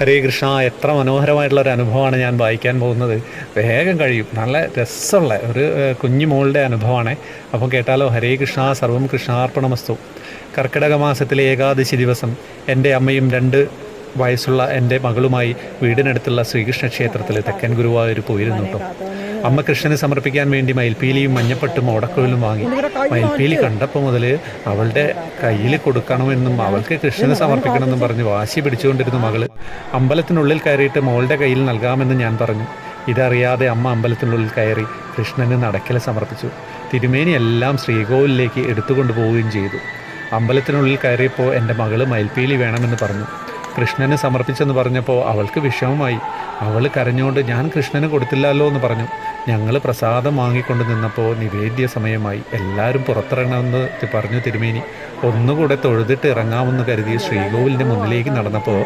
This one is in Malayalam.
ഹരേ കൃഷ്ണ എത്ര മനോഹരമായിട്ടുള്ള ഒരു അനുഭവമാണ് ഞാൻ വായിക്കാൻ പോകുന്നത്. വേഗം കഴിയും. നല്ല രസമുള്ള ഒരു കുഞ്ഞു മോളുടെ അനുഭവമാണ്. അപ്പം കേട്ടാലോ? ഹരേ കൃഷ്ണ സർവം കൃഷ്ണാർപ്പണമസ്തു. കർക്കിടക മാസത്തിലെ ഏകാദശി ദിവസം എന്റെ അമ്മയും രണ്ട് വയസ്സുള്ള എന്റെ മകളുമായി വീടിനടുത്തുള്ള ശ്രീകൃഷ്ണ ക്ഷേത്രത്തിൽ തെക്കൻ ഗുരുവായൂർ പോയിരുന്നു കേട്ടോ. അമ്മ കൃഷ്ണന് സമർപ്പിക്കാൻ വേണ്ടി മയിൽപ്പീലിയും മഞ്ഞപ്പട്ടും ഓടക്കോലും വാങ്ങി. മയിൽപ്പീലി കണ്ടപ്പോൾ മുതൽ അവളുടെ കയ്യിൽ കൊടുക്കണമെന്നും അവൾക്ക് കൃഷ്ണന് സമർപ്പിക്കണമെന്നും പറഞ്ഞ് വാശി പിടിച്ചുകൊണ്ടിരുന്ന മകൾ അമ്പലത്തിനുള്ളിൽ കയറിയിട്ട് മോളുടെ കയ്യിൽ നൽകാമെന്ന് ഞാൻ പറഞ്ഞു. ഇതറിയാതെ അമ്മ അമ്പലത്തിനുള്ളിൽ കയറി കൃഷ്ണന് നടക്കല സമർപ്പിച്ചു. തിരുമേനി എല്ലാം ശ്രീകോവിലേക്ക് എടുത്തുകൊണ്ടുപോവുകയും ചെയ്തു. അമ്പലത്തിനുള്ളിൽ കയറിയപ്പോൾ എന്റെ മകൾ മയിൽപ്പീലി വേണമെന്ന് പറഞ്ഞു. കൃഷ്ണന് സമർപ്പിച്ചെന്ന് പറഞ്ഞപ്പോൾ അവൾക്ക് വിഷമമായി. അവൾ കരഞ്ഞുകൊണ്ട് ഞാൻ കൃഷ്ണന് കൊടുത്തില്ലല്ലോ എന്ന് പറഞ്ഞു. ഞങ്ങൾ പ്രസാദം വാങ്ങിക്കൊണ്ട് നിന്നപ്പോൾ നിവേദ്യ സമയമായി. എല്ലാവരും പുറത്തിറങ്ങണമെന്ന് പറഞ്ഞു തിരുമേനി. ഒന്നുകൂടെ തൊഴുതിട്ട് ഇറങ്ങാമെന്ന് കരുതി ശ്രീകോവിലിന്റെ മുന്നിലേക്ക് നടന്നപ്പോൾ